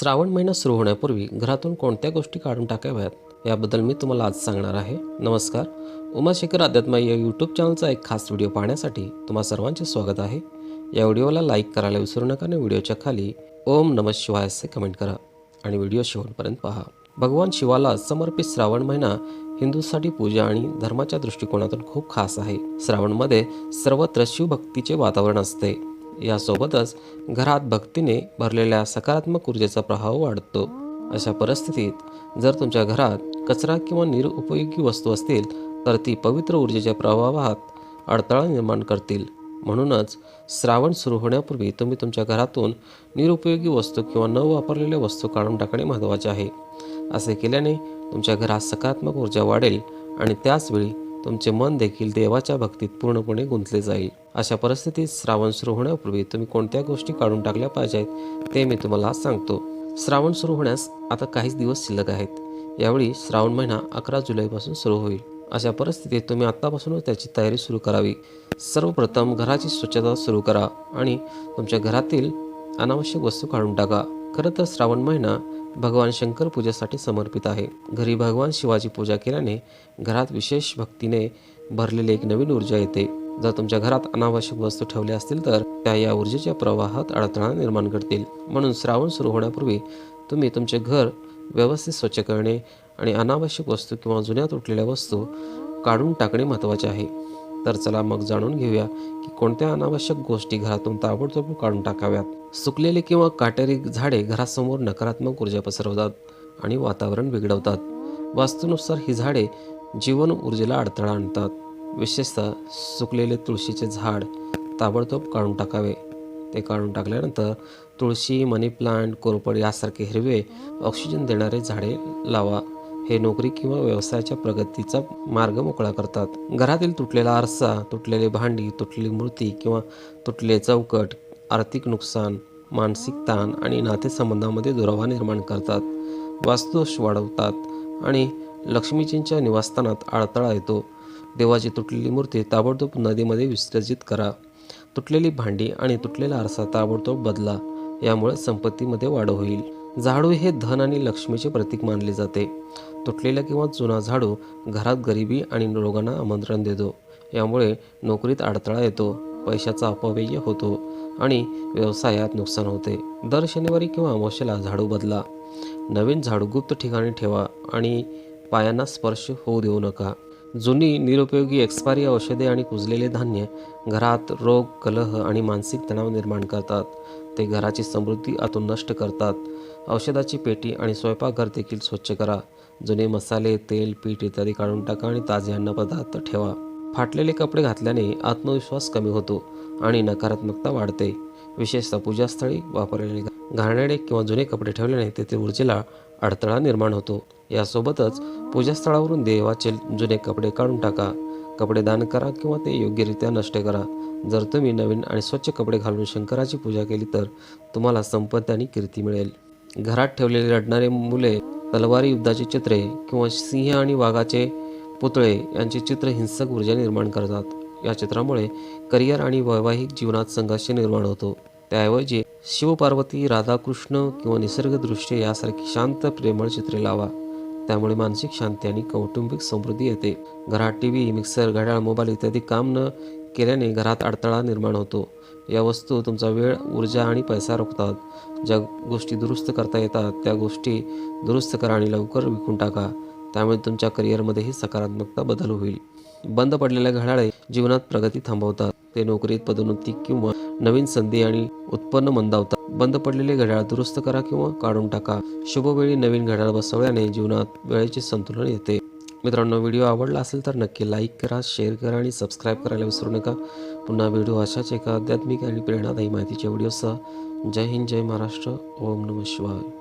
श्रावण महिना सुरू होण्यापूर्वी घरातून कोणत्या गोष्टी काढून टाकाव्यात याबद्दल मी तुम्हाला आज सांगणार आहे. नमस्कार. उमाशेखर अध्यात्मा या यूट्यूब चॅनलचा एक खास व्हिडिओ पाहण्यासाठी तुम्हा सर्वांचे स्वागत आहे. या व्हिडिओला लाईक करायला विसरू नका आणि व्हिडिओच्या खाली ओम नम शिवाय असे कमेंट करा आणि व्हिडिओ शेवटपर्यंत पहा. भगवान शिवाला समर्पित श्रावण महिना हिंदूसाठी पूजा आणि धर्माच्या दृष्टिकोनातून खूप खास आहे. श्रावणमध्ये सर्वत्र शिवभक्तीचे वातावरण असते. यासोबतच घरात भक्तीने भरलेल्या सकारात्मक ऊर्जेचा प्रभाव वाढतो. अशा परिस्थितीत जर तुमच्या घरात कचरा किंवा निरुपयोगी वस्तू असतील तर ती पवित्र ऊर्जेच्या प्रवाहात अडथळा निर्माण करतील. म्हणूनच श्रावण सुरू होण्यापूर्वी तुम्ही तुमच्या घरातून निरुपयोगी वस्तू किंवा न वापरलेल्या वस्तू काढून टाकणे महत्त्वाचे आहे. असे केल्याने तुमच्या घरात सकारात्मक ऊर्जा वाढेल आणि त्याचवेळी तुमचे मन देखील देवाच्या भक्तीत पूर्णपणे गुंतले जाईल. अशा परिस्थितीत श्रावण सुरू होण्यापूर्वी तुम्ही कोणत्या गोष्टी काढून टाकल्या पाहिजेत ते मी तुम्हाला आज सांगतो. श्रावण सुरू होण्यास आता काहीच दिवस शिल्लक आहेत. यावेळी श्रावण महिना अकरा जुलैपासून सुरू होईल. अशा परिस्थितीत तुम्ही आत्तापासूनच त्याची तयारी सुरू करावी. सर्वप्रथम घराची स्वच्छता सुरू करा आणि तुमच्या घरातील अनावश्यक वस्तू काढून टाका. खरं तर श्रावण महिना भगवान शंकर पूजेसाठी समर्पित आहे. घरी भगवान शिवाची पूजा केल्याने घरात विशेष भक्तीने भरलेली एक नवीन ऊर्जा येते. जर तुमच्या घरात अनावश्यक वस्तू ठेवल्या असतील तर त्या या ऊर्जेच्या प्रवाहात अडथळा निर्माण करतील. म्हणून श्रावण सुरू होण्यापूर्वी तुम्ही तुमचे घर व्यवस्थित स्वच्छ करणे आणि अनावश्यक वस्तू किंवा जुन्या तुटलेल्या वस्तू काढून टाकणे महत्त्वाचे आहे. तर चला मग जाणून घेऊया की कोणत्या अनावश्यक गोष्टी घरातून ताबडतोब काढून टाकाव्यात. सुकलेली किंवा काटेरी झाडे घरासमोर नकारात्मक ऊर्जा पसरवतात आणि वातावरण बिघडवतात. वास्तूनुसार ही झाडे जीवन ऊर्जेला अडथळा आणतात. विशेषतः सुकलेले तुळशीचे झाड ताबडतोब काढून टाकावे. ते काढून टाकल्यानंतर तुळशी मनी प्लांट कोरपड यासारखे हिरवे ऑक्सिजन देणारे झाडे लावा. हे नोकरी किंवा व्यवसायाच्या प्रगतीचा मार्ग मोकळा करतात. घरातील तुटलेला आरसा तुटलेले भांडी तुटलेली मूर्ती किंवा तुटले चौकट आर्थिक नुकसान मानसिक ताण आणि नातेसंबंधामध्ये दुरावा निर्माण करतात. वास्तुदोष वाढवतात आणि लक्ष्मीजींच्या निवासस्थानात अडथळा येतो. देवाची तुटलेली मूर्ती ताबडतोब नदीमध्ये विसर्जित करा. तुटलेली भांडी आणि तुटलेला आरसा ताबडतोब बदला. यामुळे संपत्तीमध्ये वाढ होईल. झाडू हे धन आणि लक्ष्मीचे प्रतीक मानले जाते. तुटलेला किंवा जुना झाडू घरात गरिबी आणि रोगांना आमंत्रण देतो. यामुळे नोकरीत अडथळा येतो. पैशाचा अपव्यय होतो आणि व्यवसायात नुकसान होते. दर शनिवारी किंवा अमावस्येला झाडू बदला. नवीन झाडू गुप्त ठिकाणी ठेवा आणि पायांना स्पर्श होऊ देऊ नका. जुनी निरुपयोगी एक्सपायरी औषधे आणि कुजलेले धान्य घरात रोग कलह आणि मानसिक तणाव निर्माण करतात. ते घराची समृद्धी आतून नष्ट करतात. औषधाची पेटी आणि स्वयंपाकघर देखील स्वच्छ करा. जुने मसाले तेल पीठ इत्यादी काढून टाका आणि ताजे अन्नपदार्थ ठेवा. फाटलेले कपडे घातल्याने आत्मविश्वास कमी होतो आणि नकारात्मकता वाढते. विशेषतः पूजास्थळी वापरलेले घाणेरडे किंवा जुने कपडे ठेवल्याने तेथे ऊर्जेला अडथळा निर्माण होतो. यासोबतच पूजास्थळावरून देवाचे जुने कपडे काढून टाका. कपडे दान करा किंवा ते योग्यरित्या नष्ट करा. जर तुम्ही नवीन आणि स्वच्छ कपडे घालून शंकराची पूजा केली तर तुम्हाला संपत्ती आणि कीर्ती मिळेल. घरात ठेवलेले रडणारे मुले तलवारी युद्धाची चित्रे किंवा सिंह आणि वाघाचे पुतळे यांचे चित्र हिंसक ऊर्जा निर्माण करतात. या चित्रामुळे करिअर आणि वैवाहिक जीवनात संघर्ष निर्माण होतो. त्याऐवजी शिवपार्वती राधाकृष्ण किंवा निसर्गदृश्य यासारखी शांत प्रेमळ चित्रे लावा. त्यामुळे मानसिक शांती आणि कौटुंबिक समृद्धी येते. घरात टी व्ही मिक्सर घड्याळ मोबाईल इत्यादी काम न केल्याने घरात अडथळा निर्माण होतो. या वस्तू तुमचा वेळ ऊर्जा आणि पैसा रोखतात. ज्या गोष्टी दुरुस्त करता येतात त्या गोष्टी दुरुस्त करा आणि लवकर विकून टाका. त्यामुळे तुमच्या करिअरमध्येही सकारात्मकता बदल होईल. बंद पडलेल्या घड्याळे जीवनात प्रगती थांबवतात. ते नोकरीत पदोन्नती किंवा नवीन संधी आणि उत्पन्न मंदावतात. बंद पडलेले घड्याळ दुरुस्त करा किंवा काढून टाका. शुभवेळी नवीन घड्याळ बसवल्याने जीवनात वेळेचे संतुलन येते. मित्रांनो व्हिडिओ आवडला असेल तर नक्की लाईक करा शेअर करा आणि सबस्क्राईब करायला विसरू नका. पुन्हा व्हिडिओ अशाच एका आध्यात्मिक आणि प्रेरणादायी माहितीच्या व्हिडिओसह. जय हिंद जय महाराष्ट्र. ओम नम शिवाय.